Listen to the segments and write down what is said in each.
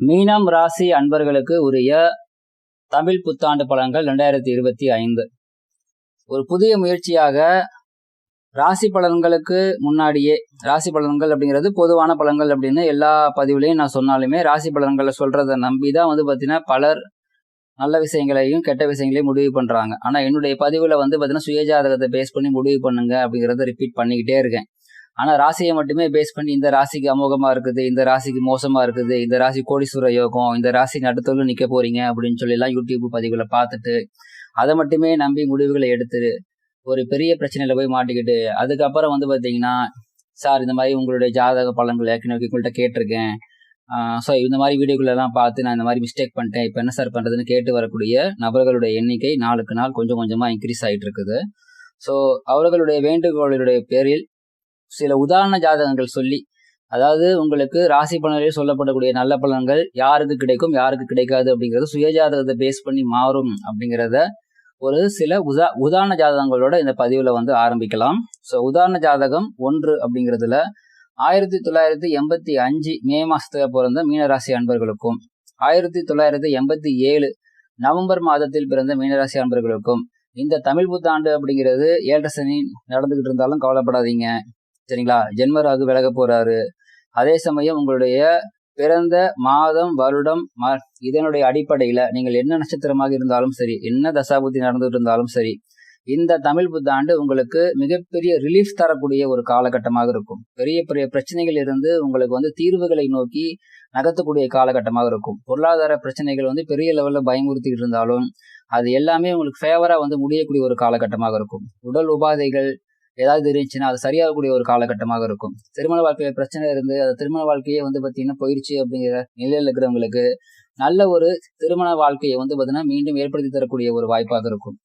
மீனம் ராசி அன்பர்களுக்கு உரிய தமிழ் புத்தாண்டு பலன்கள் ரெண்டாயிரத்தி இருபத்தி ஐந்து. ஒரு புதிய முயற்சியாக ராசி பலன்களுக்கு முன்னாடியே ராசி பலன்கள் அப்படிங்கிறது பொதுவான பலன்கள் அப்படின்னு எல்லா பதிவுலையும் நான் சொன்னாலுமே ராசி பலன்களை சொல்றதை நம்பி தான் வந்து பார்த்தீங்கன்னா பலர் நல்ல விஷயங்களையும் கெட்ட விஷயங்களையும் முடிவு பண்ணுறாங்க ஆனால் என்னுடைய பதிவில் வந்து பார்த்தீங்கன்னா சுயஜாதகத்தை பேஸ் பண்ணி முடிவு பண்ணுங்க அப்படிங்கிறத ரிப்பீட் பண்ணிக்கிட்டே இருக்கேன். ஆனா ராசியை மட்டுமே பேஸ் பண்ணி இந்த ராசிக்கு அமோகமா இருக்குது இந்த ராசிக்கு மோசமா இருக்குது இந்த ராசி கோடீஸ்வர யோகம் இந்த ராசி நடுத்தவங்களும் நிக்க போறீங்க அப்படின்னு சொல்லி எல்லாம் யூடியூப் பதிவுகளை பார்த்துட்டு அதை மட்டுமே நம்பி முடிவுகளை எடுத்து ஒரு பெரிய பிரச்சனையில போய் மாட்டிக்கிட்டு அதுக்கப்புறம் வந்து பாத்தீங்கன்னா சார் இந்த மாதிரி உங்களுடைய ஜாதக பலன்கள் ஏற்கனவே உங்கள்கிட்ட கேட்டிருக்கேன். ஸோ இந்த மாதிரி வீடியோக்குள்ளெல்லாம் பார்த்து நான் இந்த மாதிரி மிஸ்டேக் பண்ணிட்டேன். இப்போ என்ன சார் பண்ணுறதுன்னு கேட்டு வரக்கூடிய நபர்களுடைய எண்ணிக்கை நாளுக்கு நாள் கொஞ்சம் கொஞ்சமாக இன்க்ரீஸ் ஆகிட்டு இருக்குது ஸோ அவர்களுடைய வேண்டுகோளுடைய பேரில் சில உதாரண ஜாதகங்கள் சொல்லி அதாவது உங்களுக்கு ராசி பலனில் சொல்லப்படக்கூடிய நல்ல பலன்கள் யாருக்கு கிடைக்கும் யாருக்கு கிடைக்காது அப்படிங்கிறது சுயஜாதகத்தை பேஸ் பண்ணி மாறும் அப்படிங்கிறத ஒரு சில உதா உதாரண ஜாதகங்களோட இந்த பதிவில் வந்து ஆரம்பிக்கலாம். ஸோ உதாரண ஜாதகம் ஒன்று அப்படிங்கிறதுல ஆயிரத்தி தொள்ளாயிரத்தி எண்பத்தி அஞ்சு மே மாசத்துல பிறந்த மீனராசி அன்பர்களுக்கும் ஆயிரத்தி தொள்ளாயிரத்தி எண்பத்தி ஏழு நவம்பர் மாதத்தில் பிறந்த மீனராசி அன்பர்களுக்கும் இந்த தமிழ் புத்தாண்டு அப்படிங்கிறது ஏழரை சனி நடந்துகிட்டு இருந்தாலும் கவலைப்படாதீங்க. சரிங்களா? ஜென்மராகு விலக போறாரு. அதே சமயம் உங்களுடைய பிறந்த மாதம் வருடம் இதனுடைய அடிப்படையில நீங்கள் என்ன நட்சத்திரமாக இருந்தாலும் சரி என்ன தசாபுத்தி நடந்துட்டு இருந்தாலும் சரி இந்த தமிழ் புத்தாண்டு உங்களுக்கு மிகப்பெரிய ரிலீஃப் தரக்கூடிய ஒரு காலகட்டமாக இருக்கும். பெரிய பெரிய பிரச்சனைகள் இருந்து உங்களுக்கு வந்து தீர்வுகளை நோக்கி நகர்த்தக்கூடிய காலகட்டமாக இருக்கும். பொருளாதார பிரச்சனைகள் வந்து பெரிய லெவலில் பயமுறுத்திட்டு இருந்தாலும் அது எல்லாமே உங்களுக்கு ஃபேவரா வந்து முடியக்கூடிய ஒரு காலகட்டமாக இருக்கும். உடல் உபாதைகள் ஏதாவது இருந்துச்சுன்னா அது சரியாகக்கூடிய ஒரு காலகட்டமாக இருக்கும். திருமண வாழ்க்கையில பிரச்சனை இருந்து அந்த திருமண வாழ்க்கையே வந்து பார்த்தீங்கன்னா போயிடுச்சு அப்படிங்கிற நிலையில் இருக்கிறவங்களுக்கு நல்ல ஒரு திருமண வாழ்க்கையை வந்து பார்த்தீங்கன்னா மீண்டும் ஏற்படுத்தி தரக்கூடிய ஒரு வாய்ப்பாக இருக்கும்.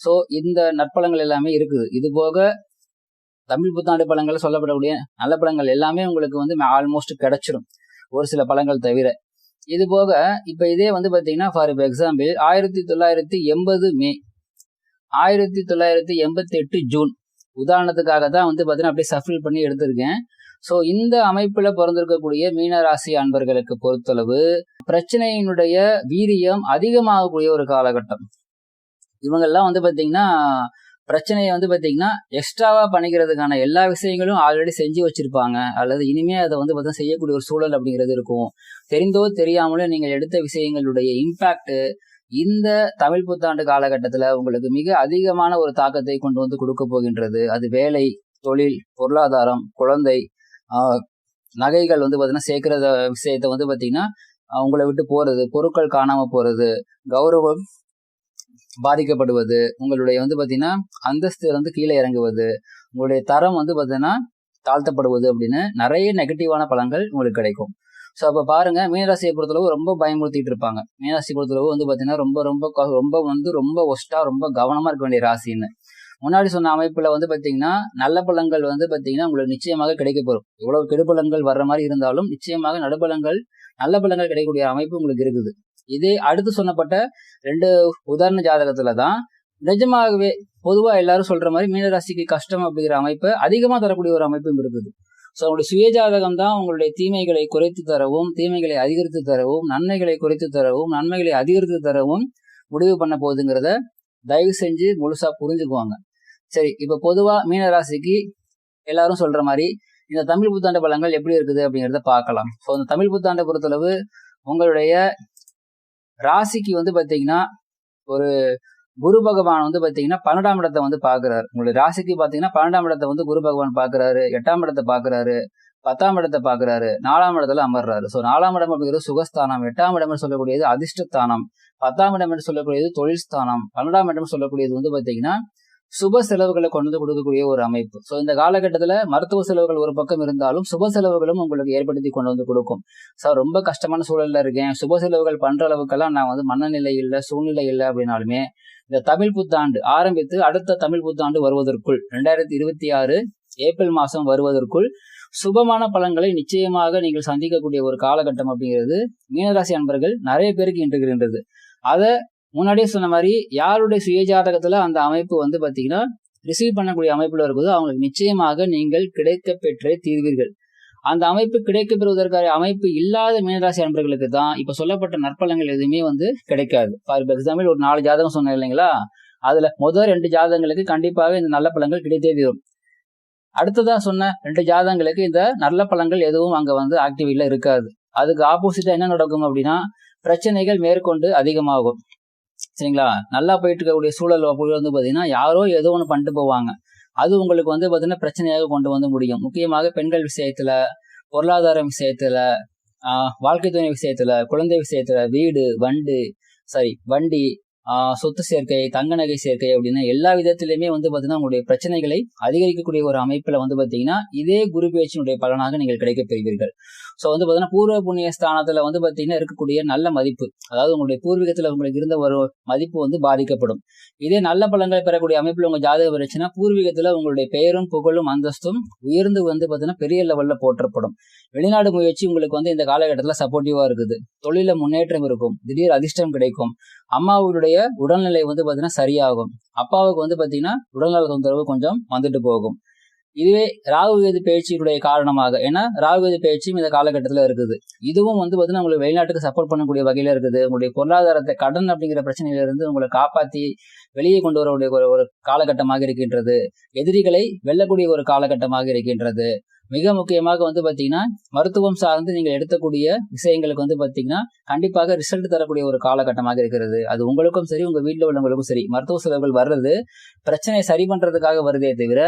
ஸோ இந்த நற்பலங்கள் எல்லாமே இருக்குது. இது போக தமிழ் புத்தாண்டு பழங்கள் சொல்லப்படக்கூடிய நல்ல பழங்கள் எல்லாமே உங்களுக்கு வந்து ஆல்மோஸ்ட் கிடைச்சிரும். ஒரு சில பழங்கள் தவிர. இது போக இப்போ இதே வந்து பார்த்தீங்கன்னா ஃபார் எக்ஸாம்பிள் ஆயிரத்தி தொள்ளாயிரத்தி எண்பது மே ஆயிரத்தி தொள்ளாயிரத்தி எண்பத்தி எட்டு ஜூன் உதாரணத்துக்காக தான் வந்து பார்த்தீங்கன்னா அப்படியே சஃபில் பண்ணி எடுத்திருக்கேன். ஸோ இந்த அமைப்பில் பிறந்திருக்கக்கூடிய மீனராசி அன்பர்களுக்கு பொறுத்தளவு பிரச்சனையினுடைய வீரியம் அதிகமாகக்கூடிய ஒரு காலகட்டம். இவங்கெல்லாம் வந்து பார்த்தீங்கன்னா பிரச்சனையை வந்து பார்த்தீங்கன்னா எக்ஸ்ட்ராவா பண்ணிக்கிறதுக்கான எல்லா விஷயங்களும் ஆல்ரெடி செஞ்சு வச்சிருப்பாங்க. அல்லது இனிமே அதை வந்து பார்த்தீங்கன்னா செய்யக்கூடிய ஒரு சூழல் அப்படிங்கிறது இருக்கும். தெரிந்தோ தெரியாமலோ நீங்கள் எடுத்த விஷயங்களுடைய இம்பேக்ட் இந்த தமிழ் புத்தாண்டு காலகட்டத்தில் உங்களுக்கு மிக அதிகமான ஒரு தாக்கத்தை கொண்டு வந்து கொடுக்க போகின்றது. அது வேலை தொழில் பொருளாதாரம் குழந்தை நகைகள் வந்து பார்த்தீங்கன்னா சேர்க்கிற விஷயத்த வந்து பார்த்தீங்கன்னா உங்களை விட்டு போறது பொருட்கள் காணாமல் போறது கௌரவம் பாதிக்கப்படுவது உங்களுடைய வந்து பார்த்தீங்கன்னா அந்தஸ்து வந்து கீழே இறங்குவது உங்களுடைய தரம் வந்து பார்த்தீங்கன்னா தாழ்த்தப்படுவது அப்படின்னு நிறைய நெகட்டிவான பலன்கள் உங்களுக்கு கிடைக்கும். ஸோ அப்போ பாருங்க மீனராசியை பொறுத்தளவு ரொம்ப பயமுறுத்திட்டு இருப்பாங்க. மீனராசி பொறுத்தளவு வந்து பார்த்தீங்கன்னா ரொம்ப ரொம்ப ரொம்ப வந்து ரொம்ப ஒஸ்டா ரொம்ப கவனமா இருக்க வேண்டிய ராசின்னு. முன்னாடி சொன்ன அமைப்புல வந்து பார்த்தீங்கன்னா நல்ல பழங்கள் வந்து பார்த்தீங்கன்னா உங்களுக்கு நிச்சயமாக கிடைக்க போகும் இவ்வளவு கெடுபலங்கள் வர்ற மாதிரி இருந்தாலும் நிச்சயமாக நடுபலங்கள் நல்ல பழங்கள் கிடைக்கக்கூடிய அமைப்பு உங்களுக்கு இருக்குது. இதே அடுத்து சொன்னப்பட்ட ரெண்டு உதாரண ஜாதகத்துல தான் நிஜமாகவே பொதுவாக எல்லாரும் சொல்ற மாதிரி மீனராசிக்கு கஷ்டம் அப்படிங்கிற அமைப்பு அதிகமா தரக்கூடிய ஒரு அமைப்பும் இருக்குது. ஸோ அவங்களுடைய சுயஜாதகம் தான் உங்களுடைய தீமைகளை குறைத்து தரவும் தீமைகளை அதிகரித்து தரவும் நன்மைகளை குறைத்து தரவும் நன்மைகளை அதிகரித்து தரவும் முடிவு பண்ண போகுதுங்கிறத தயவு செஞ்சு முழுசாக புரிஞ்சுக்குவாங்க. சரி இப்போ பொதுவாக மீனராசிக்கு எல்லாரும் சொல்கிற மாதிரி இந்த தமிழ் புத்தாண்டு பலங்கள் எப்படி இருக்குது அப்படிங்கிறத பார்க்கலாம். ஸோ இந்த தமிழ் புத்தாண்டை பொறுத்தளவு உங்களுடைய ராசிக்கு வந்து பார்த்தீங்கன்னா ஒரு குரு பகவான் வந்து பார்த்தீங்கன்னா பன்னெண்டாம் இடத்தை வந்து பார்க்குறாரு உங்களுடைய ராசிக்கு பார்த்தீங்கன்னா பன்னெண்டாம் இடத்தை வந்து குரு பகவான் பார்க்குறாரு எட்டாம் இடத்தை பார்க்குறாரு பத்தாம் இடத்தை பார்க்குறாரு நாலாம் இடத்துல அமர்றாரு. ஸோ நாலாம் இடம் அப்படிங்கிறது சுகஸ்தானம். எட்டாம் இடம் சொல்லக்கூடியது அதிர்ஷ்டஸ்தானம். பத்தாம் இடம் என்று சொல்லக்கூடியது தொழில் ஸ்தானம். பன்னெண்டாம் இடம் சொல்லக்கூடியது வந்து பார்த்தீங்கன்னா சுப செலவுகளை கொண்டு வந்து கொடுக்கக்கூடிய ஒரு அமைப்பு. ஸோ இந்த காலகட்டத்தில் மருத்துவ செலவுகள் ஒரு பக்கம் இருந்தாலும் சுப செலவுகளும் உங்களுக்கு ஏற்படுத்தி கொண்டு வந்து கொடுக்கும். சார் ரொம்ப கஷ்டமான சூழலில் இருக்கேன். சுப செலவுகள் பண்ணுற அளவுக்கெல்லாம் நான் வந்து மனநிலை இல்லை சூழ்நிலை இல்லை அப்படின்னாலுமே இந்த தமிழ் புத்தாண்டு ஆரம்பித்து அடுத்த தமிழ் புத்தாண்டு வருவதற்குள் ரெண்டாயிரத்தி இருபத்தி ஆறு ஏப்ரல் மாதம் வருவதற்குள் சுபமான பலன்களை நிச்சயமாக நீங்கள் சந்திக்கக்கூடிய ஒரு காலகட்டம் அப்படிங்கிறது மீனராசி அன்பர்கள் நிறைய பேருக்கு இன்றுகின்றது அதை முன்னாடியே சொன்ன மாதிரி யாருடைய சுயஜாதகத்துல அந்த அமைப்பு வந்து பாத்தீங்கன்னா ரிசீவ் பண்ணக்கூடிய அமைப்புல இருக்குதோ அவங்களுக்கு நிச்சயமாக நீங்கள் கிடைக்க பெற்றே தீர்வீர்கள். அந்த அமைப்பு கிடைக்க பெறுவதற்கான அமைப்பு இல்லாத மீனராசி அன்பர்களுக்கு தான் இப்ப சொல்லப்பட்ட நற்பலங்கள் எதுவுமே வந்து கிடைக்காது. ஃபார் எக்ஸாம்பிள் ஒரு நாலு ஜாதகம் சொன்னேன் இல்லைங்களா? அதுல முதல் ரெண்டு ஜாதகங்களுக்கு கண்டிப்பாக இந்த நல்ல பழங்கள் கிடைத்தே தீரும். அடுத்ததா சொன்ன ரெண்டு ஜாதகங்களுக்கு இந்த நல்ல பழங்கள் எதுவும் அங்க வந்து ஆக்டிவிட்டில இருக்காது. அதுக்கு ஆப்போசிட்டா என்ன நடக்கும் அப்படின்னா பிரச்சனைகள் மேற்கொண்டு அதிகமாகும். சரிங்களா? நல்லா போயிட்டு இருக்கக்கூடிய சூழல் வந்து பார்த்தீங்கன்னா யாரோ ஏதோ ஒன்று பண்ணிட்டு போவாங்க. அது உங்களுக்கு வந்து பார்த்தீங்கன்னா பிரச்சனையாக கொண்டு வந்து முடியும். முக்கியமாக பெண்கள் விஷயத்துல பொருளாதார விஷயத்துல வாழ்க்கை துணை விஷயத்துல குழந்தை விஷயத்துல வீடு வண்டு சாரி வண்டி சொத்து சேர்க்கை தங்க நகை சேர்க்கை அப்படின்னு எல்லா விதத்திலுமே வந்து பாத்தீங்கன்னா உங்களுடைய பிரச்சனைகளை அதிகரிக்கக்கூடிய ஒரு அமைப்புல வந்து பாத்தீங்கன்னா இதே குரு பேச்சினுடைய பலனாக நீங்கள் கிடைக்கப் பெறுவீர்கள் ஸோ வந்து பாத்தீங்கன்னா பூர்வ புண்ணிய ஸ்தானத்தில் வந்து பாத்தீங்கன்னா இருக்கக்கூடிய நல்ல மதிப்பு அதாவது உங்களுடைய பூர்வீகத்துல உங்களுக்கு இருந்த ஒரு மதிப்பு வந்து பாதிக்கப்படும். இதே நல்ல பலன்களை பெறக்கூடிய அமைப்புல உங்க ஜாதகம் இருந்துச்சுன்னா பூர்வீகத்துல உங்களுடைய பெயரும் புகழும் அந்தஸ்தும் உயர்ந்து வந்து பாத்தீங்கன்னா பெரிய லெவல்ல போற்றப்படும். வெளிநாடு முயற்சி உங்களுக்கு வந்து இந்த காலகட்டத்தில் சப்போர்ட்டிவாக இருக்குது. தொழில முன்னேற்றம் இருக்கும். திடீர் அதிர்ஷ்டம் கிடைக்கும். அம்மாவுடைய உடல்நிலை வந்து பாத்தீங்கன்னா சரியாகும். அப்பாவுக்கு வந்து பார்த்தீங்கன்னா உடல்நல தொந்தரவு கொஞ்சம் வந்துட்டு போகும். இதுவே ராகுவேது பயிற்சியுடைய காரணமாக. ஏன்னா ராகுவேது பயிற்சியும் இந்த காலகட்டத்தில் இருக்குது. இதுவும் வந்து பார்த்தீங்கன்னா உங்களுக்கு வெளிநாட்டுக்கு சப்போர்ட் பண்ணக்கூடிய வகையில இருக்குது. உங்களுடைய பொருளாதாரத்தை கடன் அப்படிங்கிற பிரச்சனையிலிருந்து உங்களை காப்பாத்தி வெளியே கொண்டு வரக்கூடிய ஒரு ஒரு காலகட்டமாக இருக்கின்றது. எதிரிகளை வெல்லக்கூடிய ஒரு காலகட்டமாக இருக்கின்றது. மிக முக்கியமாக வந்து பாத்தீங்கன்னா மருத்துவம் சார்ந்து நீங்கள் எடுத்தக்கூடிய விஷயங்களுக்கு வந்து பாத்தீங்கன்னா கண்டிப்பாக ரிசல்ட் தரக்கூடிய ஒரு காலகட்டமாக இருக்கிறது. அது உங்களுக்கும் சரி உங்க வீட்டில் உள்ளவங்களுக்கும் சரி. மருத்துவ செலவுகள் வர்றது பிரச்சனையை சரி பண்றதுக்காக வருதே தவிர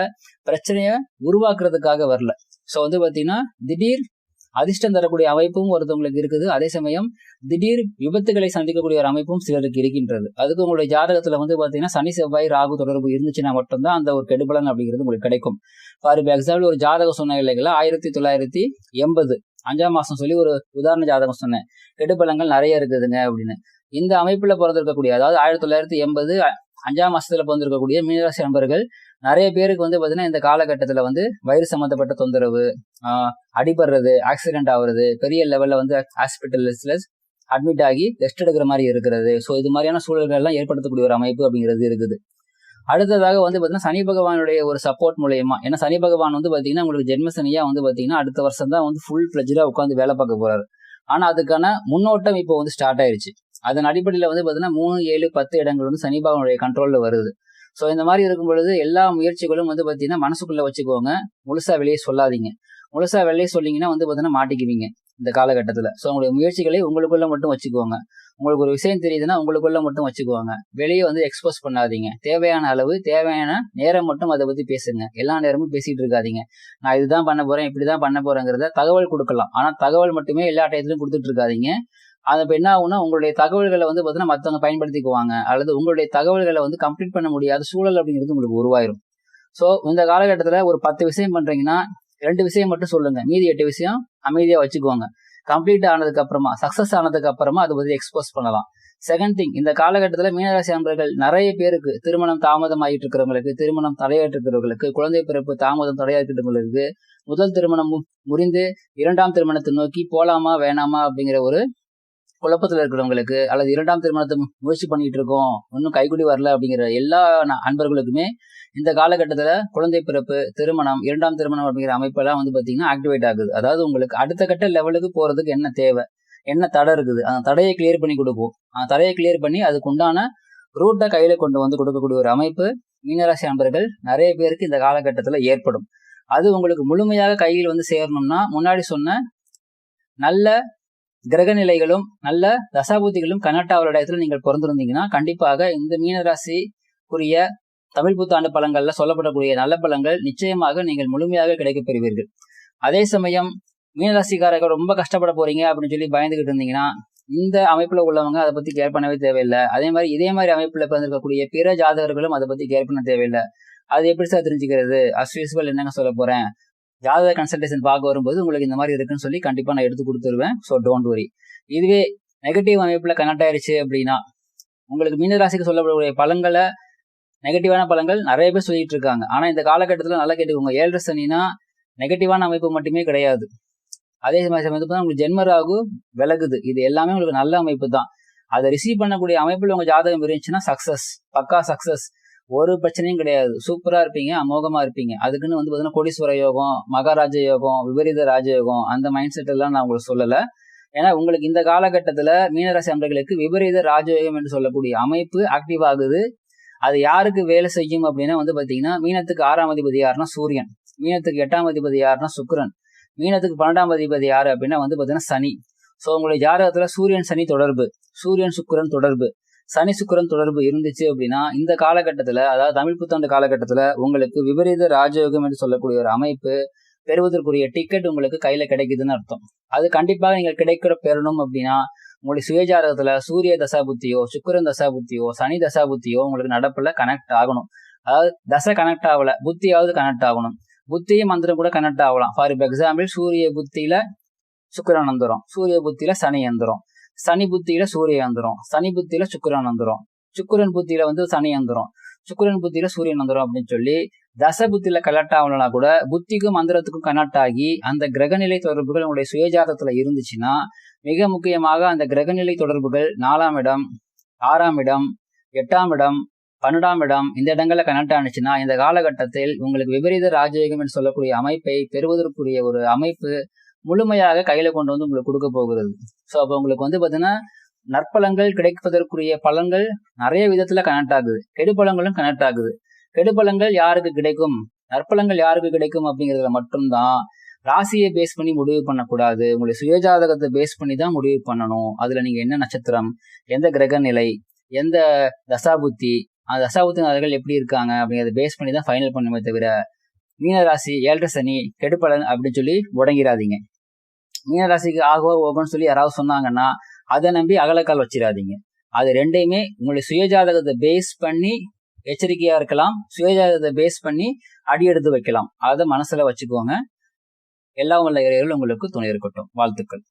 பிரச்சனையை உருவாக்குறதுக்காக வரல. ஸோ வந்து பாத்தீங்கன்னா திடீர் அதிர்ஷ்டம் தரக்கூடிய அமைப்பும் ஒருத்தவங்களுக்கு இருக்குது. அதே சமயம் திடீர் விபத்துகளை சந்திக்கக்கூடிய ஒரு அமைப்பும் சிலருக்கு இருக்கின்றது. அதுக்கு உங்களுடைய ஜாதகத்துல வந்து பாத்தீங்கன்னா சனி செவ்வாய் ராகு தொடர்பு இருந்துச்சுன்னா மட்டும்தான் அந்த ஒரு கெடுபலன் அப்படிங்கிறது உங்களுக்கு கிடைக்கும். ஃபார் எக்ஸாம்பிள் ஒரு ஜாதகம் சொன்ன இல்லைங்களா? ஆயிரத்தி தொள்ளாயிரத்தி எண்பது. அஞ்சாம் மாசம் சொல்லி ஒரு உதாரண ஜாதகம் சொன்னேன். கெடுபலங்கள் நிறைய இருக்குதுங்க அப்படின்னு. இந்த அமைப்புல பிறந்திருக்கக்கூடிய அதாவது ஆயிரத்தி தொள்ளாயிரத்தி எண்பது அஞ்சாம் மாசத்துல பிறந்திருக்கக்கூடிய மீனராசி நண்பர்கள் நிறைய பேருக்கு வந்து பார்த்தீங்கன்னா இந்த காலகட்டத்தில் வந்து வயிறு சம்மந்தப்பட்ட தொந்தரவு அடிபடுறது ஆக்சிடென்ட் ஆகுறது பெரிய லெவலில் வந்து ஹாஸ்பிட்டல்ஸ்ல அட்மிட் ஆகி ரெஸ்ட் எடுக்கிற மாதிரி இருக்கிறது. ஸோ இது மாதிரியான சூழல்கள் எல்லாம் ஏற்படுத்தக்கூடிய ஒரு அமைப்பு அப்படிங்கிறது இருக்குது. அடுத்ததாக வந்து பார்த்தீங்கன்னா சனி பகவானுடைய ஒரு சப்போர்ட் மூலயமா ஏன்னா சனி பகவான் வந்து பார்த்தீங்கன்னா உங்களுக்கு ஜென்மசனியாக வந்து பார்த்தீங்கன்னா அடுத்த வருஷம் தான் வந்து ஃபுல் ஃபிளஜா உட்காந்து வேலை பார்க்க போகிறாரு ஆனால் அதுக்கான முன்னோட்டம் இப்போ வந்து ஸ்டார்ட் ஆயிருச்சு. அதன் அடிப்படையில் வந்து பார்த்தீங்கன்னா மூணு ஏழு பத்து இடங்கள் வந்து சனி பகவானுடைய கண்ட்ரோலில் வருது. ஸோ இந்த மாதிரி இருக்கும் பொழுது எல்லா முயற்சிகளும் வந்து பார்த்தீங்கன்னா மனசுக்குள்ளே வச்சுக்கோங்க. முழுசா வெளியே சொல்லாதீங்க. முழுசா வெளியே சொன்னீங்கன்னா வந்து பார்த்தீங்கன்னா மாட்டிக்குவீங்க இந்த காலகட்டத்தில். ஸோ உங்களுடைய முயற்சிகளை உங்களுக்குள்ளே மட்டும் வச்சுக்கோங்க. உங்களுக்கு ஒரு விஷயம் தெரியுதுன்னா உங்களுக்குள்ள மட்டும் வச்சுக்குவாங்க வெளியே வந்து எக்ஸ்போஸ் பண்ணாதீங்க. தேவையான அளவு தேவையான நேரம் மட்டும் அதை பத்தி பேசுங்க. எல்லா நேரமும் பேசிட்டு இருக்காதீங்க. நான் இதுதான் பண்ண போறேன் இப்படிதான் பண்ண போறேங்கிறத தகவல் கொடுக்கலாம். ஆனா தகவல் மட்டுமே எல்லா டயத்திலும் கொடுத்துட்டு இருக்காதீங்க. அது இப்போ என்ன ஆகும்னா உங்களுடைய தகவல்களை வந்து பார்த்தீங்கன்னா மற்றவங்க பயன்படுத்திக்குவாங்க. அல்லது உங்களுடைய தகவல்களை வந்து கம்ப்ளீட் பண்ண முடியாத சூழல் அப்படிங்கிறது உங்களுக்கு உருவாயிரும். ஸோ இந்த காலகட்டத்தில் ஒரு பத்து விஷயம் பண்ணுறீங்கன்னா ரெண்டு விஷயம் மட்டும் சொல்லுங்கள் மீதி எட்டு விஷயம் அமைதியாக வச்சுக்குவாங்க கம்ப்ளீட் ஆனதுக்கு அப்புறமா சக்சஸ் ஆனதுக்கு அப்புறமா அதை பற்றி எக்ஸ்போஸ் பண்ணலாம். செகண்ட் திங் இந்த காலகட்டத்தில் மீனராசி நண்பர்கள் நிறைய பேருக்கு திருமணம் தாமதம் ஆகிட்டு இருக்கிறவங்களுக்கு திருமணம் தடையாட்டு இருக்கிறவங்களுக்கு குழந்தை பிறப்பு தாமதம் தடையாட்டு இருக்கிறவங்களுக்கு முதல் திருமணம் முறிந்து இரண்டாம் திருமணத்தை நோக்கி போலாமா வேணாமா அப்படிங்கிற ஒரு குழப்பத்தில் இருக்கிறவங்களுக்கு அல்லது இரண்டாம் திருமணத்தை முயற்சி பண்ணிட்டு இருக்கோம் இன்னும் கைக்குடி வரல அப்படிங்கிற எல்லா அன்பர்களுக்குமே இந்த காலகட்டத்தில் குழந்தை பிறப்பு திருமணம் இரண்டாம் திருமணம் அப்படிங்கிற அமைப்பெல்லாம் வந்து பார்த்தீங்கன்னா ஆக்டிவேட் ஆகுது. அதாவது உங்களுக்கு அடுத்த கட்ட லெவலுக்கு போகிறதுக்கு என்ன தேவை? என்ன தடை இருக்குது? அந்த தடையை கிளியர் பண்ணி கொடுக்கும் அந்த தடையை கிளியர் பண்ணி அதுக்கு உண்டான ரூட்டை கையில கொண்டு வந்து கொடுக்கக்கூடிய ஒரு அமைப்பு மீனராசி அன்பர்கள் நிறைய பேருக்கு இந்த காலகட்டத்தில் ஏற்படும். அது உங்களுக்கு முழுமையாக கையில் வந்து சேரணும்னா முன்னாடி சொன்ன நல்ல கிரக நிலைகளும் நல்ல தசாபூத்திகளும் கனெக்ட் இடத்துல நீங்கள் பிறந்திருந்தீங்கன்னா கண்டிப்பாக இந்த மீனராசிக்குரிய தமிழ் புத்தாண்டு பழங்கள்ல சொல்லப்படக்கூடிய நல்ல பழங்கள் நிச்சயமாக நீங்கள் முழுமையாக கிடைக்கப்பெறுவீர்கள் அதே சமயம் மீனராசிக்காரர்கள் ரொம்ப கஷ்டப்பட போறீங்க அப்படின்னு சொல்லி பயந்துகிட்டு இருந்தீங்கன்னா இந்த அமைப்புல உள்ளவங்க அதை பத்தி கேர் பண்ணவே தேவையில்லை. அதே மாதிரி இதே மாதிரி அமைப்புல பிறந்திருக்கக்கூடிய பிற ஜாதகர்களும் அதை பத்தி கேர் பண்ண தேவையில்லை. அது எப்படி சார் தெரிஞ்சுக்கிறது? அஸ்யூஸ்வல் என்னங்க சொல்ல போறேன்? ஜாதக கன்சல்டேஷன் பார்க்க வரும்போது உங்களுக்கு இந்த மாதிரி இருக்குன்னு சொல்லி கண்டிப்பா நான் எடுத்து கொடுத்துருவேன். ஸோ டோன்ட் வரி இதுவே நெகட்டிவ் அமைப்புல கனெக்ட் ஆயிருச்சு அப்படின்னா உங்களுக்கு மீனராசிக்கு சொல்லப்படக்கூடிய பழங்களை நெகட்டிவான பழங்கள் நிறைய பேர் சொல்லிட்டு இருக்காங்க. ஆனா இந்த காலகட்டத்தில் நல்லா கேட்டுக்கோங்க. ஏழரை சனினா நெகட்டிவான அமைப்பு மட்டுமே கிடையாது. அதே மாதிரி சமயத்தில் உங்களுக்கு ஜென்மராகு விலகுது. இது எல்லாமே உங்களுக்கு நல்ல அமைப்பு தான். அதை ரிசீவ் பண்ணக்கூடிய அமைப்பில் உங்க ஜாதகம் இருந்துச்சுன்னா சக்சஸ் பக்கா சக்சஸ் ஒரு பிரச்சனையும் கிடையாது. சூப்பரா இருப்பீங்க அமோகமா இருப்பீங்க. அதுக்குன்னு வந்து பாத்தீங்கன்னா கோடீஸ்வர யோகம் மகாராஜ யோகம் விபரீத ராஜயோகம் அந்த மைண்ட் செட் எல்லாம் நான் உங்களுக்கு சொல்லல. ஏன்னா உங்களுக்கு இந்த காலகட்டத்துல மீனராசி அன்பர்களுக்கு விபரீத ராஜயோகம் என்று சொல்லக்கூடிய அமைப்பு ஆக்டிவ் ஆகுது. அது யாருக்கு வேலை செய்யும் அப்படின்னா வந்து பாத்தீங்கன்னா மீனத்துக்கு ஆறாம் அதிபதி யாருன்னா சூரியன். மீனத்துக்கு எட்டாம் அதிபதி யாருன்னா சுக்கரன். மீனத்துக்கு பன்னெண்டாம் அதிபதி யாரு அப்படின்னா வந்து பாத்தீங்கன்னா சனி. ஸோ உங்களுடைய ஜாதகத்துல சூரியன் சனி தொடர்பு. சூரியன் சுக்கரன் தொடர்பு. சனி சுக்கிரன் தொடர்பு இருந்துச்சு அப்படின்னா இந்த காலகட்டத்தில் அதாவது தமிழ் புத்தாண்டு காலகட்டத்தில் உங்களுக்கு விபரீத ராஜயோகம் என்று சொல்லக்கூடிய ஒரு அமைப்பு பெறுவதற்குரிய டிக்கெட் உங்களுக்கு கையில் கிடைக்குதுன்னு அர்த்தம். அது கண்டிப்பாக நீங்கள் கிடைக்கிற பெறணும் அப்படின்னா உங்களுடைய சுயஜாரகத்தில் சூரிய தசாபுத்தியோ சுக்கிரன் தசாபுத்தியோ சனி தசாபுத்தியோ உங்களுக்கு நடப்பில் கனெக்ட் ஆகணும். அதாவது தசை கனெக்ட் ஆகல புத்தியாவது கனெக்ட் ஆகணும். புத்தியும் மந்திரம் கூட கனெக்ட் ஆகலாம். ஃபார் எக்ஸாம்பிள் சூரிய புத்தியில சுக்கிரன் வந்துடும் சூரிய புத்தியில சனி வந்துடும் சனி புத்தியில சூரியன் வந்துடும் சனி புத்தியில சுக்கரன் வந்துடும் சுக்கரன் புத்தியில வந்து சனி வந்துடும் சுக்கரன் புத்தியில சூரியன் வந்துடும் அப்படின்னு சொல்லி தச புத்தியில கனெக்ட் ஆகலனா கூட புத்திக்கும் மந்திரத்துக்கும் கனெக்ட் ஆகி அந்த கிரகநிலை தொடர்புகள் உங்களுடைய சுயஜாதத்துல இருந்துச்சுன்னா மிக முக்கியமாக அந்த கிரகநிலை தொடர்புகள் நாலாம் இடம் ஆறாம் இடம் எட்டாம் இடம் பன்னெண்டாம் இடம் இந்த இடங்கள்ல கனெக்ட் ஆனிச்சுன்னா இந்த காலகட்டத்தில் உங்களுக்கு விபரீத ராஜயோகம் என்று சொல்லக்கூடிய அமைப்பை பெறுவதற்குரிய ஒரு அமைப்பு முழுமையாக கையில கொண்டு வந்து உங்களுக்கு கொடுக்க போகிறது. ஸோ அப்போ உங்களுக்கு வந்து பார்த்தீங்கன்னா நற்பலங்கள் கிடைப்பதற்குரிய பலன்கள் நிறைய விதத்துல கனெக்ட் ஆகுது. கெடுபலங்களும் கனெக்ட் ஆகுது. கெடுபலங்கள் யாருக்கு கிடைக்கும்? நற்பலங்கள் யாருக்கு கிடைக்கும் அப்படிங்கிறதுல மட்டும்தான் ராசியை பேஸ் பண்ணி முடிவு பண்ணக்கூடாது. உங்களுடைய சுயஜாதகத்தை பேஸ் பண்ணி தான் முடிவு பண்ணணும். அதுல நீங்க என்ன நட்சத்திரம் எந்த கிரக நிலை எந்த தசாபுத்தி அந்த தசாபுத்தி நாதர்கள் எப்படி இருக்காங்க அப்படிங்கிறத பேஸ் பண்ணி தான் ஃபைனல் பண்ணுமே தவிர மீனராசி ஏழரை சனி கெடுப்பலன் அப்படின்னு சொல்லி உடங்கிடாதீங்க மீனராசிக்கு ஆகோ ஓகோன்னு சொல்லி யாராவது சொன்னாங்கன்னா அதை நம்பி அகலக்கால் வச்சிடாதீங்க அது ரெண்டையுமே உங்களுடைய சுயஜாதகத்தை பேஸ் பண்ணி எச்சரிக்கையா இருக்கலாம். சுயஜாதகத்தை பேஸ் பண்ணி அடி எடுத்து வைக்கலாம். அதை மனசுல வச்சுக்கோங்க. எல்லா உள்ள இறைகள் உங்களுக்கு துணை இருக்கட்டும். வாழ்த்துக்கள்.